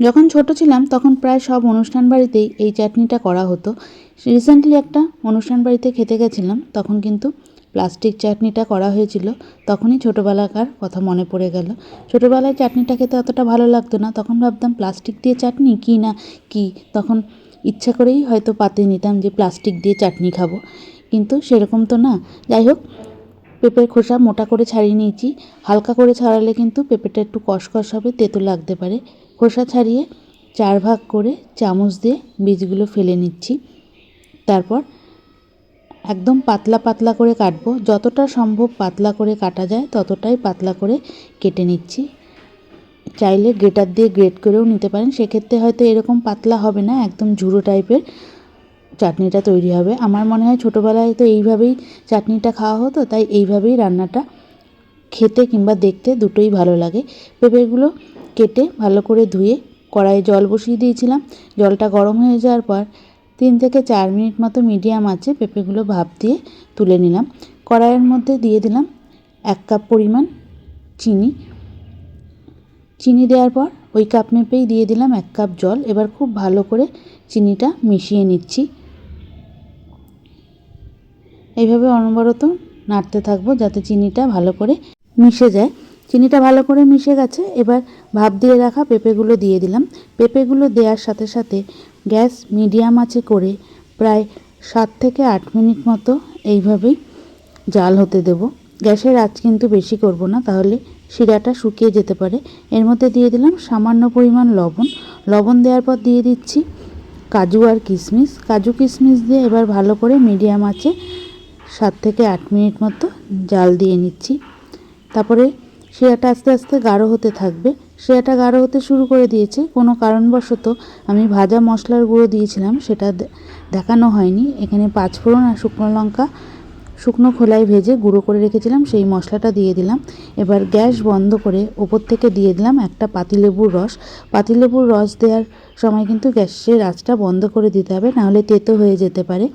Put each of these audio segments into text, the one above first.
যখন ছোট ছিলাম, তখন প্রায় সব অনুষ্ঠান বাড়িতেই এই চাটনিটা করা হতো। রিসেন্টলি একটা অনুষ্ঠান বাড়িতে খেতে গেছিলাম, তখন কিন্তু প্লাস্টিক চাটনিটা করা হয়েছিল। তখনই ছোটোবেলাকার কথা মনে পড়ে গেল। ছোটোবেলায় চাটনিটা খেতে অতটা ভালো লাগতো না। তখন ভাবতাম প্লাস্টিক দিয়ে চাটনি? কি না কি? তখন ইচ্ছা করেই হয়তো পাতে নিতাম যে প্লাস্টিক দিয়ে চাটনি খাব। কিন্তু সেরকম তো না। যাই হোক, পেঁপের খোসা মোটা করে ছাড়িয়ে নিয়েছি। হালকা করে ছাড়ালে কিন্তু পেঁপেটা একটু কষকষ হবে, তেতো লাগতে পারে। খোসা ছাড়িয়ে চার ভাগ করে চামচ দিয়ে বীজগুলো ফেলে নিচ্ছি। তারপর একদম পাতলা পাতলা করে কাটবো। যতটা সম্ভব পাতলা করে কাটা যায়, ততটাই পাতলা করে কেটে নিচ্ছি। চাইলে গ্রেটার দিয়ে গ্রেট করেও নিতে পারেন। সেক্ষেত্রে হয়তো এরকম পাতলা হবে না, একদম ঝুড়ো টাইপের চাটনিটা তৈরি হবে। আমার মনে হয় ছোটোবেলায় তো এইভাবেই চাটনিটা খাওয়া হতো, তাই এইভাবেই রান্নাটা খেতে কিংবা দেখতে দুটোই ভালো লাগে। পেঁপেগুলো কেটে ভালো করে ধুয়ে কড়াইয়ে জল বসিয়ে দিয়েছিলাম। জলটা গরম হয়ে যাওয়ার পর তিন থেকে চার মিনিট মতো মিডিয়াম আছে পেঁপেগুলো ভাপ দিয়ে তুলে নিলাম। কড়াইয়ের মধ্যে দিয়ে দিলাম এক কাপ পরিমাণ চিনি। চিনি দেওয়ার পর ওই কাপ মেপেই দিয়ে দিলাম এক কাপ জল। এবার খুব ভালো করে চিনিটা মিশিয়ে নিচ্ছি। এইভাবে অনবরত নাড়তে থাকব যাতে চিনিটা ভালো করে মিশে যায়। চিনিটা ভালো করে মিশে গেছে। এবার ভাপ দিয়ে রাখা পেঁপেগুলো দিয়ে দিলাম। পেঁপেগুলো দেওয়ার সাথে সাথে গ্যাস মিডিয়াম আছে করে প্রায় সাত থেকে আট মিনিট মতো এইভাবেই জাল হতে দেব। গ্যাসের আঁচ কিন্তু বেশি করব না, তাহলে শিরাটা শুকিয়ে যেতে পারে। এর মধ্যে দিয়ে দিলাম সামান্য পরিমাণ লবণ। লবণ দেওয়ার পর দিয়ে দিচ্ছি কাজু আর কিশমিশ কাজু কিশমিশ দিয়ে এবার ভালো করে মিডিয়াম আছে সাত থেকে আট মিনিট মতো জাল দিয়ে নিচ্ছি। তারপরে শিরাটা আস্তে আস্তে গাঢ় হতে থাকবে। শিরাটা গাঢ় হতে শুরু করে দিয়েছে। কোনো কারণবশত আমি ভাজা মশলার গুঁড়ো দিয়েছিলাম, সেটা দেখানো হয়নি। এখানে পাঁচফোড়ন আর শুকনো লঙ্কা, শুকনো খোলায় ভেজে গুঁড়ো করে রেখেছিলাম, সেই মশলাটা দিয়ে দিলাম। এবার গ্যাস বন্ধ করে ওপর থেকে দিয়ে দিলাম একটা পাতিলেবুর রস। পাতিলেবুর রস দেওয়ার সময় কিন্তু গ্যাসের আঁচটা বন্ধ করে দিতে হবে, নাহলে তেতো হয়ে যেতে পারে।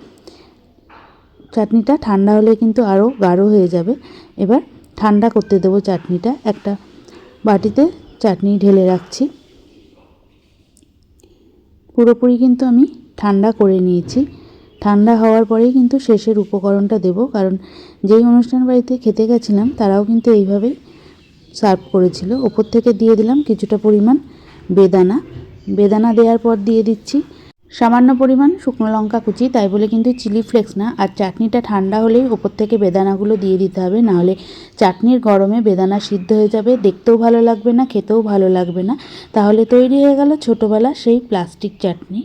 চাটনিটা ঠান্ডা হলে কিন্তু আরও গাঢ় হয়ে যাবে। এবার ঠান্ডা করতে দেবো চাটনিটা। একটা বাটিতে চাটনি ঢেলে রাখছি। পুরোপুরি কিন্তু আমি ঠান্ডা করে নিয়েছি। ঠান্ডা হওয়ার পরেই কিন্তু শেষের উপকরণটা দেব, কারণ যেই অনুষ্ঠান বাড়িতে খেতে গেছিলাম, তারাও কিন্তু এইভাবেই সার্ভ করেছিল। ওপর থেকে দিয়ে দিলাম কিছুটা পরিমাণ বেদানা। বেদানা দেওয়ার পর দিয়ে দিচ্ছি সামান্য পরিমাণ শুকনো লঙ্কা কুচি, তাই বলে কিন্তু চিলি ফ্লেক্স না। আর চাটনিটা ঠান্ডা হলেই ওপর থেকে বেদানাগুলো দিয়ে দিতে হবে নাহলে চাটনির গরমে বেদানা সিদ্ধ হয়ে যাবে। দেখতেও ভালো লাগবে না, খেতেও ভালো লাগবে না। তাহলে তৈরি হয়ে গেল ছোটোবেলা সেই প্লাস্টিক চাটনি।